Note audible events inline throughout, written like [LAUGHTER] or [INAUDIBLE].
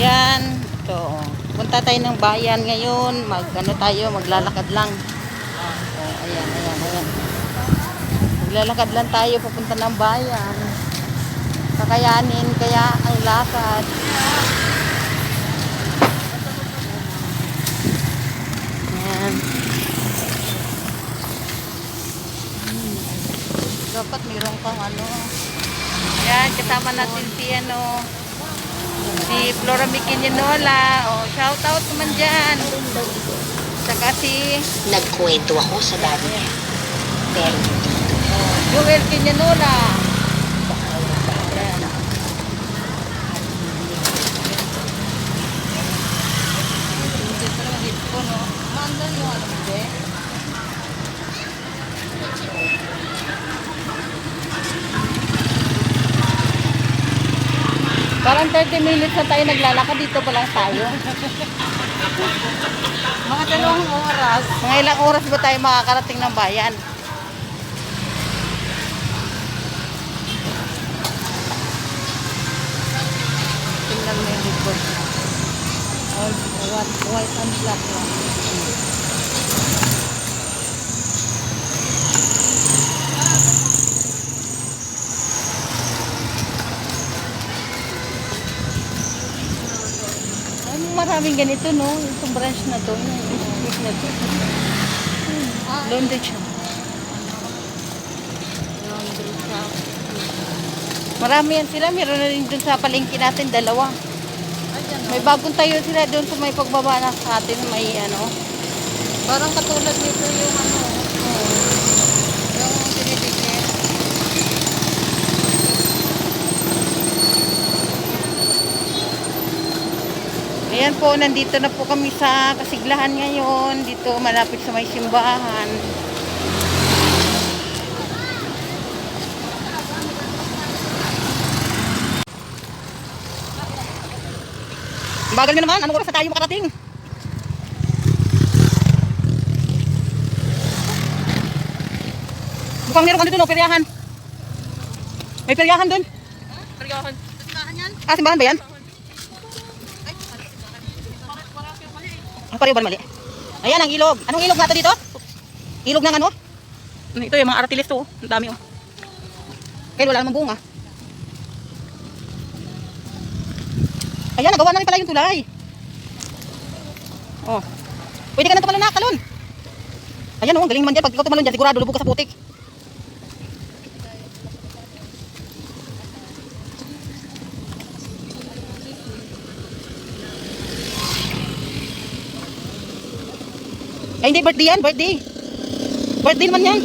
Yan. Ito. Punta tayo ng bayan ngayon. Mag, ano tayo, maglalakad lang. Oh, ayan, ayan, ayan. Maglalakad lang tayo papunta ng bayan. Kakayanin kaya ang lakad. Ayan. Hmm. Dapat meron kang ano. Yan, kasama natin si ano, si Flora Miquininola. Oh, shout out naman dyan. Saka si Nagkwento ako sa dami niya. Pero oh, Joel Quininola. Ayan. Hindi naman hit ko, no? Maandal yung ano, hindi? Parang 30 minutes na tayo naglalakad dito pa lang tayo. mga dalawang oras. Mga ilang oras ba tayo makakarating ng bayan? Tingnan mo yung likod. White and black lang. Ay, maraming ganito, no? Itong branch na to, yung street na to. Laundry shop. Marami yan sila. Meron na rin dun sa palengke natin, dalawa. May bagong tayo sila doon sa may pagbaba na sa atin. May ano. Parang katulad nito yung ano, yung Ayan po, nandito na po kami sa Kasiglahan ngayon. Dito malapit sa may simbahan. Bagal nyo naman, anong oras na tayo makarating? Mukhang meron ka dito, no? Peryahan. May peryahan doon. Peryahan. Sinahan yan? Ah, simbahan ba yan? Pareho ba mali? Ayan ang ilog. Anong ilog nga to dito? Ilog ng ano? Ano Ito yung mga artilis to. oh. Ang dami oh. Kaya wala namang bunga. Ayan, nagawa na rin pala yung tulay. Oh. Pwede ka na tumalon na, talon. Ayan oh, ang galing man dyan. Pag ikaw tumalon dyan, sigurado lubog ka sa putik. Ay, hindi, birthday yan, birthday. Birthday naman yan.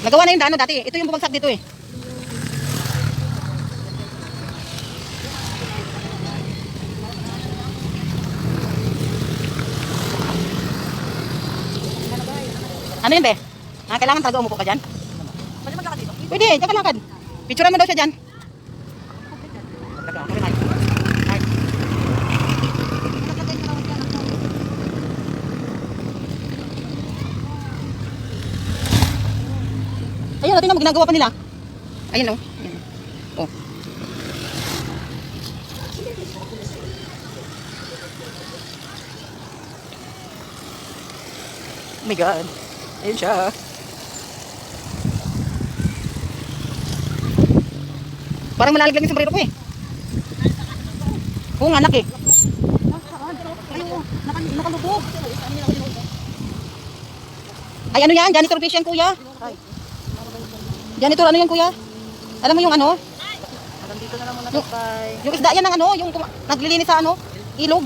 Nagawa na yung daan dati. Ito yung bumagsak dito eh. Ano yun be? Ah, kailangan talaga umupo ka dyan? Pwede maglakad dito? Pwede, dyan ka lakad. Picturean mo daw siya dyan. Ayun, tingnan mo, ginagawa pa nila. Ayun oh. Ayun. Oh. Oh my God. Ayun siya. Parang malalaglag yung sombrero ko eh. Oo anak eh. Ay, ano yan? Janitor fish yan, kuya. Janitor, ano yan, kuya? Alam mo yung ano? Hanggang dito na lang muna Yung- bye. Yung isda yan ng ano? Yung naglilinis sa ano? Ilog.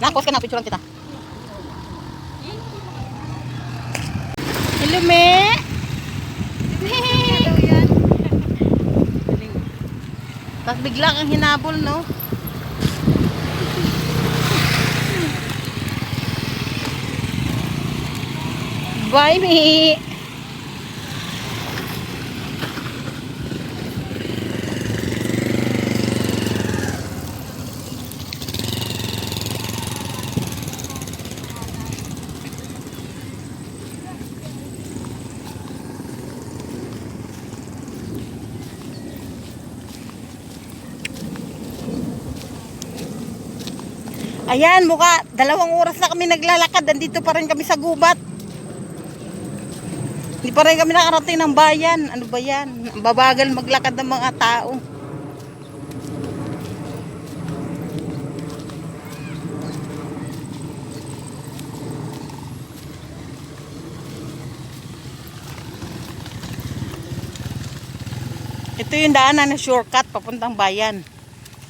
Nakos ka na, picturean kita. Hello, me. Tapos biglang ang hinabol, no? Bye, me. Ayan, mukha, dalawang oras na kami naglalakad. Andito pa rin kami sa gubat. Hindi pa rin kami nakarating ng bayan. Ano ba yan? Babagal maglakad ng mga tao. Ito yung daanan na shortcut papuntang bayan.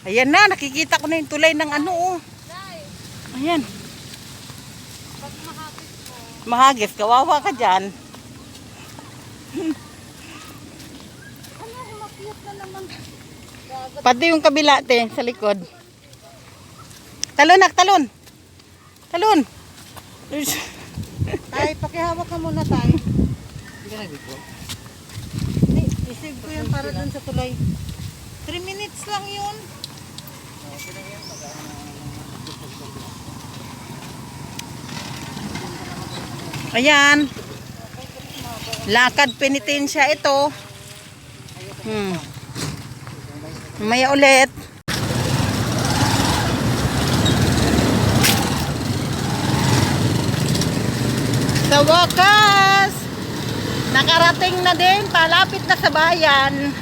Ayan na, nakikita ko na yung tulay ng ano oh. Ayan. Mahagis, kawawa ka dyan. Pati yung kabila, te, sa likod. Talon, nak, talon. Talon. [LAUGHS] Tay, pakihawak ka muna tay. Hindi, isave ko yan para dun sa tulay. 3 minutes lang yun. Ayan. Lakad penitensya ito. Hmm. Maya ulit. Sa wakas, nakarating na din, palapit na sa bayan.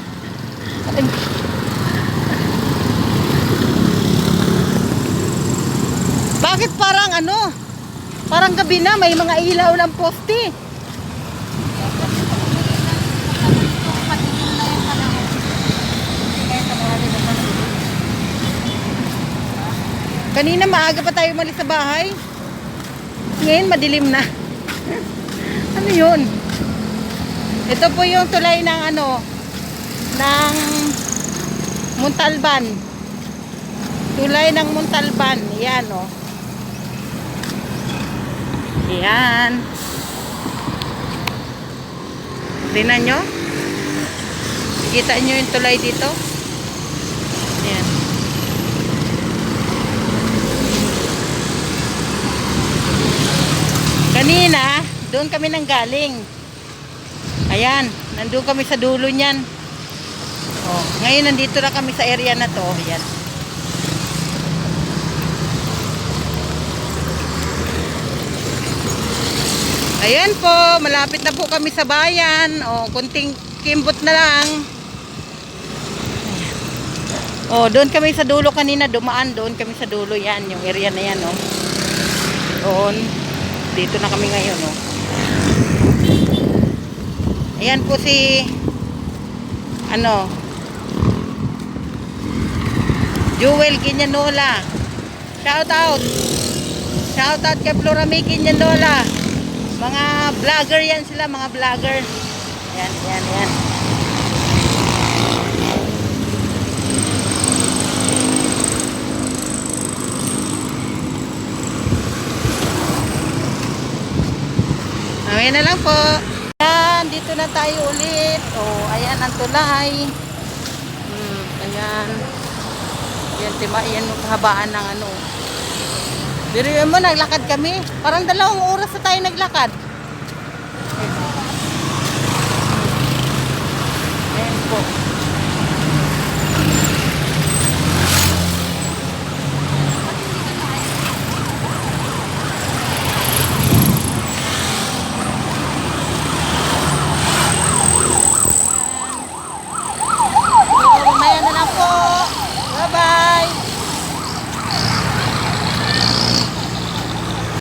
Bakit parang ano? Parang gabi na, may mga ilaw ng poste. Kanina maaga pa tayo umalis sa bahay. Ngayon madilim na. [LAUGHS] ano yun? Ito po yung tulay ng ano, ng Muntalban. Tulay ng Muntalban. Yan. Oh. Yan. Tingnan nyo. Kita nyo yung tulay dito. Yan. Kanina, doon kami nang galing. Ayan, nandun kami sa dulo niyan. Oh, ngayon nandito na kami sa area na to. Ayan. Ayan po, malapit na po kami sa bayan. O, kunting kimbot na lang. O, doon kami sa dulo kanina, dumaan doon kami sa dulo. Yan, yung area na yan, o. Doon. Dito na kami ngayon, o. Ayan po si, ano, Jewel Kinyanola. Shout out. Shout out kay Florami Kinyanola. Mga vlogger yan sila, mga vlogger. Yan, yan, yan. Mamaya na lang po. Yan, dito na tayo ulit. Oh, ayan ang tulay. Hmm, ayan. Yan, tima, yan yung kahabaan ng ano. Pero mo, naglakad kami. Parang dalawang oras na tayo naglakad.